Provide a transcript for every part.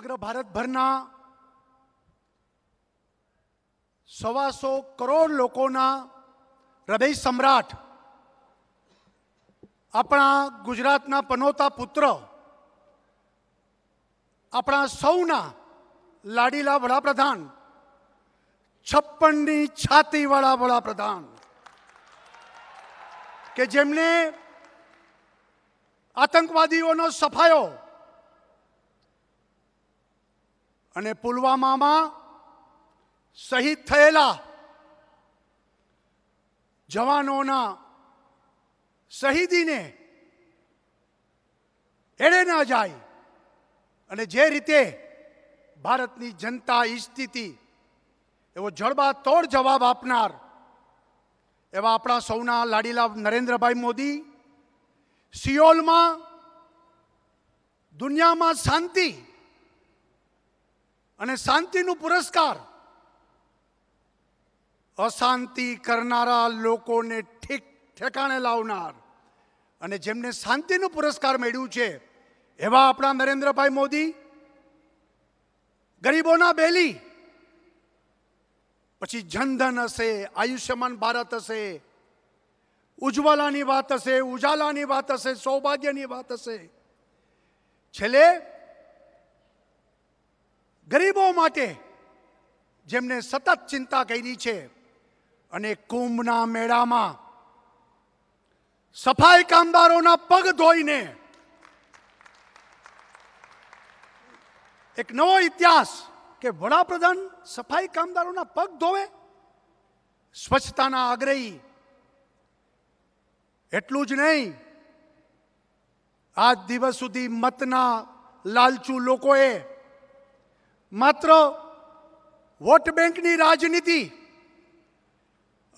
સમગ્ર ભારતભરના સવાસો કરોડ લોકોના હૃદય સમ્રાટ, આપણા ગુજરાતના પનોતા પુત્ર, આપણા સૌના લાડીલા વડાપ્રધાન, છપ્પનની છાતીવાળા વડાપ્રધાન, કે જેમને આતંકવાદીઓનો સફાયો અને પુલવામામાં શહીદ થયેલા જવાનોના શહીદીને એડે ના જાય. અને જે રીતે ભારતની જનતા ઈચ્છતી હતી એવો જડબાતોડ જવાબ આપનાર એવા આપણા સૌના લાડીલા નરેન્દ્રભાઈ મોદી, સિયોલમાં દુનિયામાં શાંતિ અને શાંતિનું પુરસ્કાર. અશાંતિ કરનારા લોકોને ઠીક ઠેકાણે લાવનાર અને જેમને શાંતિનું પુરસ્કાર મેળવ્યું છે, એવા આપણા નરેન્દ્રભાઈ મોદી, ગરીબોના બેલી, પછી જનધન હશે, આયુષ્યમાન ભારત હશે, ઉજ્જવલાની વાત હશે, ઉજાલાની વાત હશે, સૌભાગ્યની વાત હશે. છેલ્લે ગરીબો માટે જેમને સતત ચિંતા કરી છે અને કુંભના મેળામાં સફાઈ કામદારોના પગ ધોઈને એક નવો ઇતિહાસ કે વડાપ્રધાન સફાઈ કામદારોના પગ ધોવે, સ્વચ્છતાના આગ્રહી. એટલું જ નહીં, આજ દિવસ સુધી મતના લાલચુ લોકોએ માત્ર વોટ બેંકની રાજનીતિ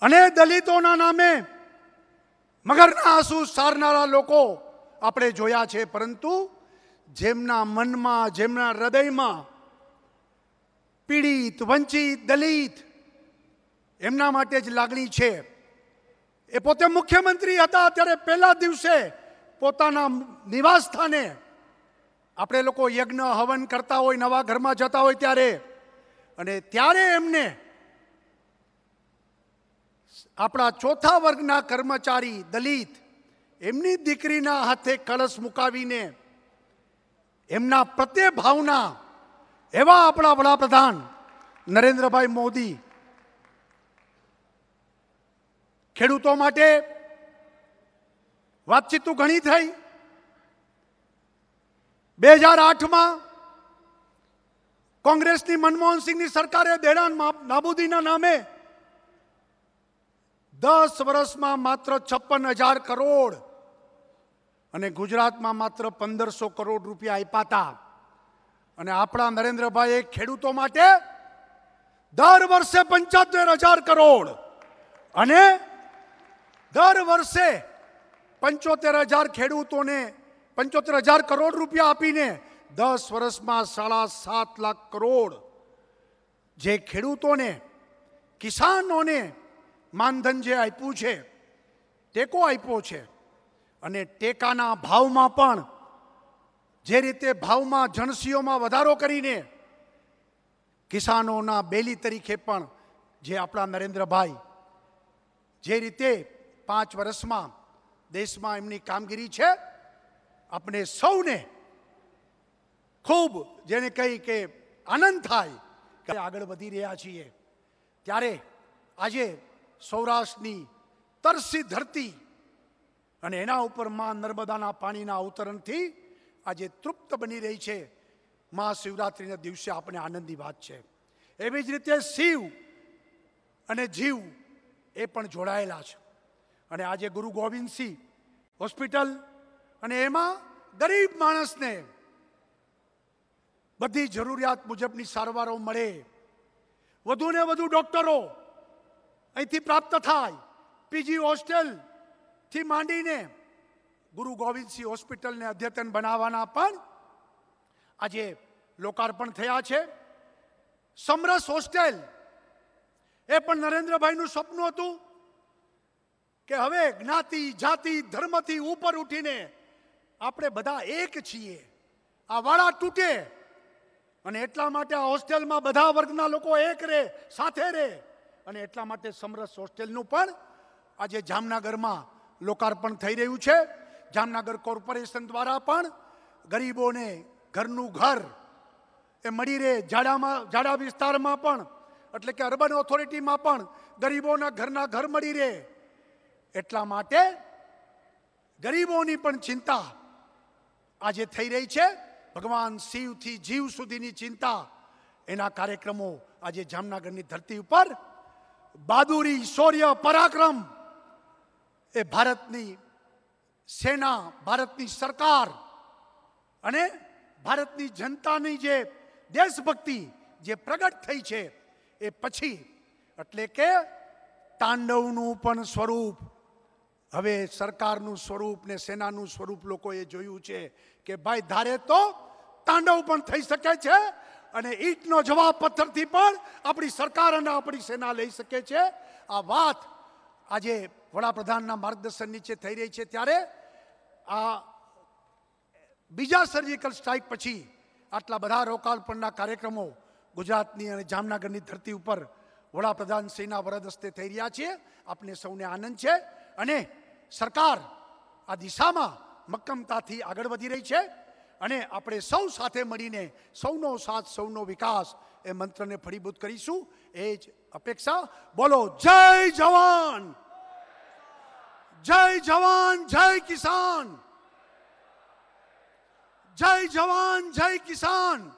અને દલિતોના નામે મગરના આંસુ સારનારા લોકો આપણે જોયા છે, પરંતુ જેમના મનમાં, જેમના હૃદયમાં પીડિત, વંચિત, દલિત એમના માટે જ લાગણી છે. એ પોતે મુખ્યમંત્રી હતા ત્યારે પહેલા દિવસે પોતાના નિવાસ સ્થાને આપણે લોકો યજ્ઞ હવન કરતા હોય, નવા ઘરમાં જતા હોય ત્યારે. અને ત્યારે એમને આપણા ચોથા વર્ગના કર્મચારી દલિત, એમની દીકરીના હાથે કળશ મુકાવીને એમના પ્રત્યે ભાવના એવા આપણા વડાપ્રધાન નરેન્દ્રભાઈ મોદી. ખેડૂતો માટે વાતચીત તો ઘણી થઈ. બે હજાર આઠમાં કોંગ્રેસની મનમોહન સિંહની સરકારે દેડાન નાબૂદીના નામે દસ વર્ષમાં માત્ર છપ્પન હજાર કરોડ અને ગુજરાતમાં માત્ર પંદરસો કરોડ રૂપિયા આપ્યા હતા. અને આપણા નરેન્દ્રભાઈએ ખેડૂતો માટે દર વર્ષે પંચોતેર હજાર કરોડ અને દર વર્ષે પંચોતેર હજાર ખેડૂતોને પંચોતેર હજાર કરોડ રૂપિયા આપીને દસ વર્ષમાં સાડા સાત લાખ કરોડ જે ખેડૂતોને, કિસાનોને માનધન જે આપ્યું છે, ટેકો આપ્યો છે અને ટેકાના ભાવમાં પણ જે રીતે ભાવમાં જણસીઓમાં વધારો કરીને કિસાનોના બેલી તરીકે પણ જે આપણા નરેન્દ્રભાઈ જે રીતે પાંચ વર્ષમાં દેશમાં એમની કામગીરી છે આપણે સૌને ખૂબ જેને કહી કે આનંદ થાય કે આગળ વધી રહ્યા છીએ. ત્યારે આજે સૌરાષ્ટ્રની તરસી ધરતી અને એના ઉપરમાં નર્મદાના પાણીના અવતરણથી આજે તૃપ્ત બની રહી છે. મહાશિવરાત્રિના દિવસે આપણે આનંદની વાત છે. એવી જ રીતે શિવ અને જીવ એ પણ જોડાયેલા છે. અને આજે ગુરુ ગોવિંદસિંહ હોસ્પિટલ અને એમાં ગરીબ માણસને બધી જરૂરિયાત મુજબની સારવારો મળે. વધુને વધુ ડોક્ટરો અહીંથી પ્રાપ્ત થાય. પીજી હોસ્ટેલથી માંડીને ગુરુ ગોવિંદસિંહ હોસ્પિટલને અદ્યતન બનાવવાના પણ આજે લોકાર્પણ થયા છે. સમરસ હોસ્ટેલ એ પણ નરેન્દ્રભાઈનું સપનું હતું કે હવે જ્ઞાતિ, જાતિ, ધર્મથી ઉપર ઉઠીને આપણે બધા એક છીએ. આ વાળા તૂટે. અને એટલા માટે આ હોસ્ટેલમાં બધા વર્ગના લોકો એક રહે સાથે રહે અને એટલા માટે સમરસ હોસ્ટેલનું પણ આજે જામનગરમાં લોકાર્પણ થઈ રહ્યું છે. જામનગર કોર્પોરેશન દ્વારા પણ ગરીબોને ઘરનું ઘર એ મળી રહે જાડામાં જાડા વિસ્તારમાં પણ. એટલે કે અર્બન ઓથોરિટીમાં પણ ગરીબોના ઘરના ઘર મળી રહે. એટલા માટે ગરીબોની પણ ચિંતા આજે થઈ રહી છે. ભગવાન શિવથી જીવ સુધીની ચિંતા એના કાર્યક્રમો આજે જામનગરની ધરતી ઉપર. બહાદુરી, શૌર્ય, પરાક્રમ એ ભારતની સેના, ભારતની સરકાર અને ભારતની જનતાની જે દેશભક્તિ જે પ્રગટ થઈ છે એ પછી એટલે કે તાંડવનું પણ સ્વરૂપ હવે સરકારનું સ્વરૂપ ને સેનાનું સ્વરૂપ લોકોએ જોયું છે કે ભાઈ ધારે તો તાંડવ પણ થઈ શકે છે અને ઈટનો જવાબ પથ્થરથી પણ આપણી સરકાર અને આપણી સેના લઈ શકે છે. આ વાત આજે વડાપ્રધાનના માર્ગદર્શન નીચે થઈ રહી છે ત્યારે આ બીજા સર્જિકલ સ્ટ્રાઇક પછી આટલા બધા રોકાણપણના કાર્યક્રમો ગુજરાતની અને જામનગરની ધરતી ઉપર વડાપ્રધાન શ્રીના વરદ હસ્તે થઈ રહ્યા છે. આપને સૌને આનંદ છે. અને સરકાર આ દિશામાં મક્કમતાથી આગળ વધી રહી છે. અને આપણે સૌ સાથે મળીને સૌનો સાથ, સૌનો વિકાસ એ મંત્રને ફળીભૂત કરીશું. એ જ અપેક્ષા. બોલો, જય જવાન! જય જવાન, જય કિસાન! જય જવાન, જય કિસાન!